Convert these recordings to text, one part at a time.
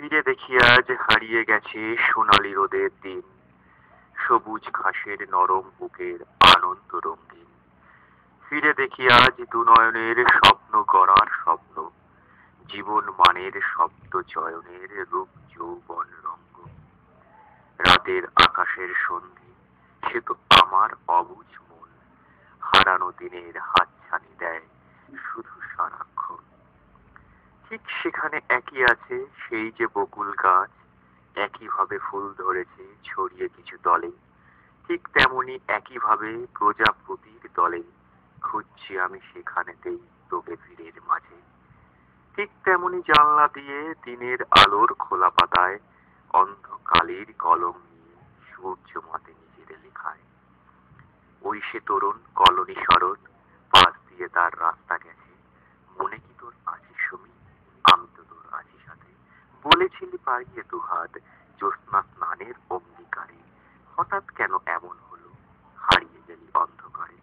ফিরে দেখি আজ হারিয়ে গেছে সোনালি রোদের দিন। সবুজ ঘাসের নরম বুকের আনন্দ রঙ্গিন ফিরে দেখি আজ দুনয়নের স্বপ্ন গড়ার স্বপ্ন, জীবন মানের শব্দ চয়নের রূপ যৌবন রঙ্গ। রাতের আকাশের সন্ধি সে তো আমার অবুঝ মন, হারানো দিনের হাতছানি দেয় ঠিক সেখানে একই আছে, সেই যে বকুল গাছ, একইভাবে ফুল ধরেছে ছড়িয়ে কিছু দলে ঠিক তেমনি একইভাবে প্রজাপতির দলে খুঁজছি আমি সেখানেতেই তোকে ভিড়ের মাঝে। ঠিক তেমনি জানলা দিয়ে দিনের আলোর খোলা পাতায় অন্ধকালের কলম নিয়ে সূর্য মাতে নিজের লেখায়। ওই সে তরুণ কলোনি শরৎ, পাশ দিয়ে তার রাস্তা গেছে মনে কি তোর আছে সুমি আমি তো তোর আছি সাথে বলেছিলি পাড়িয়ে দুহাত জ্যোৎস্না স্নানের অঙ্গীকারে হঠাৎ কেন এমন হলো? হারিয়ে গেলি অন্ধকারে।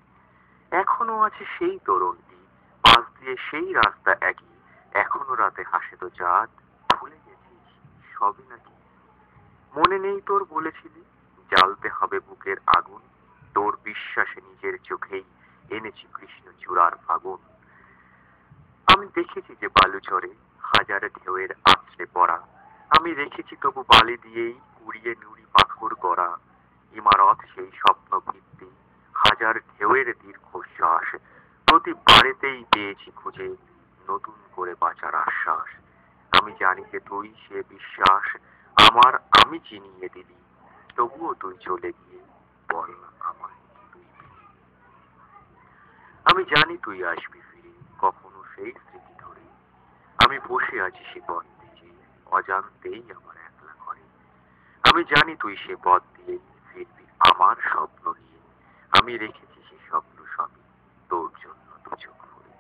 এখনও আছে সেই তরুণটি, পাশ দিয়ে সেই রাস্তা একই। এখনও রাতে হাসে তো চাঁদ, ভুলে গেছিস, সবই নাকি? মনে নেই তোর বলেছিলি, জ্বালতে হবে বুকের আগুন। তোর বিশ্বাসে নিজের চোখেই এনেছি কৃষ্ণ চূড়ার ফাগুন। আমি দেখেছি যে বালুচরে হাজার ঢেউয়ের আছড়ে পড়া আমি রেখেছি তবু বালি দিয়েই কুড়িয়ে নুড়ি পাথর গড়া। ইমারত সেই স্বপ্ন ভিত্তি, হাজার ঢেউয়ের দীর্ঘশ্বাস। প্রতি বাড়িতেই পেয়েছি খুঁজে, নতুন করে বাঁচার আশ্বাস। আমি জানি যে তুই সে বিশ্বাস, আমার আমি চিনিয়ে দিলি। তবুও তুই চলে গিয়ে বল তুই আমি জানি তুই আসবি ফিরে, কখনো সেই স্মৃতি ধরে। আমি বসে আছি সে যে অজান্তেই আমার একলা করে আমি জানি তুই সে পথ দিয়ে ফিরবি আমার স্বপ্ন নিয়ে। আমি রেখেছি সে স্বপ্ন সবই তোর জন্য দু চোখ ভরে।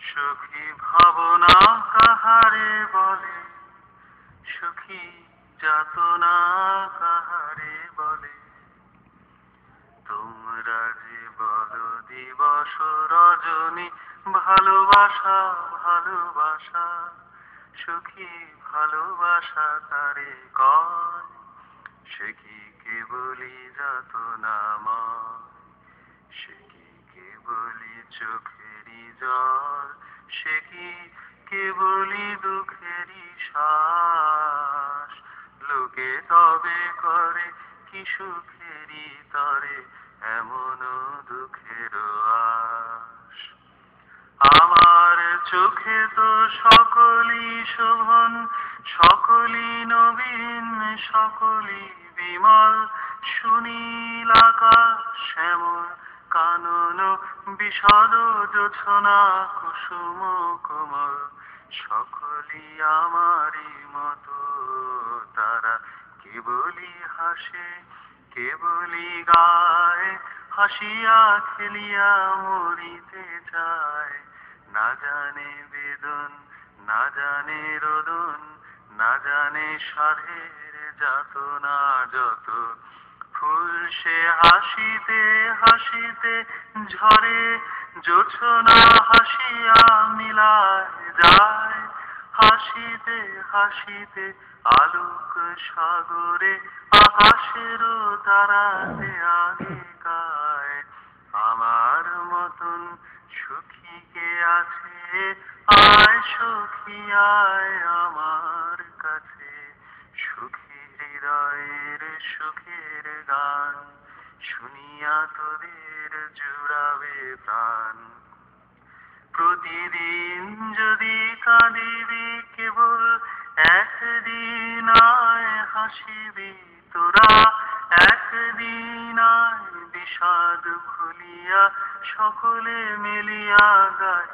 সুখী ভাবনা কাহারে বলে? সুখী যাতনা কাহারে বলে তোমরা যে বলো দিবস রজনী ভালোবাসা ভালোবাসা, সুখী ভালোবাসা তারে কয়? সে কি কেবলি যাতনা ময় সে কি কেবলি চোখেরই জল? সে কি কেবলি দুঃখেরই শ্বাস? লোকে তবে করে কি সুখেরই তরে? এমন দুঃখের শোভন সকলই নবীন সকলই বিমল। সুনীল শ্যামল কানন বিষদ জোছনা কুসুম কোমল। সকলই আমারই মতো, তারা কেবলি হাসে কেবলি গায়। হাসিয়া খেলিয়া মরিতে চায়, না জানে বেদন না জানে রোদন, না জানে সাধের যাতনা যত ফুল সে হাসিতে হাসিতে ঝরে, জোছনা হাসিয়া মিলায় যায়। হাসিতে হাসিতে আলোক সাগরে আকাশেরও তারাতে আগে গায়। আমার মতন সুখী কে আছে আয় সুখী আয় আমার কাছে সুখের গান শুনিয়া তোদের জুড়াবে প্রাণ। প্রতিদিন যদি কাঁদিবি কেবল, একদিন আয় হাসিবি তোরা, একদিন আয় বিষাদ ভুলিয়া সকলে মিলিয়া মোরা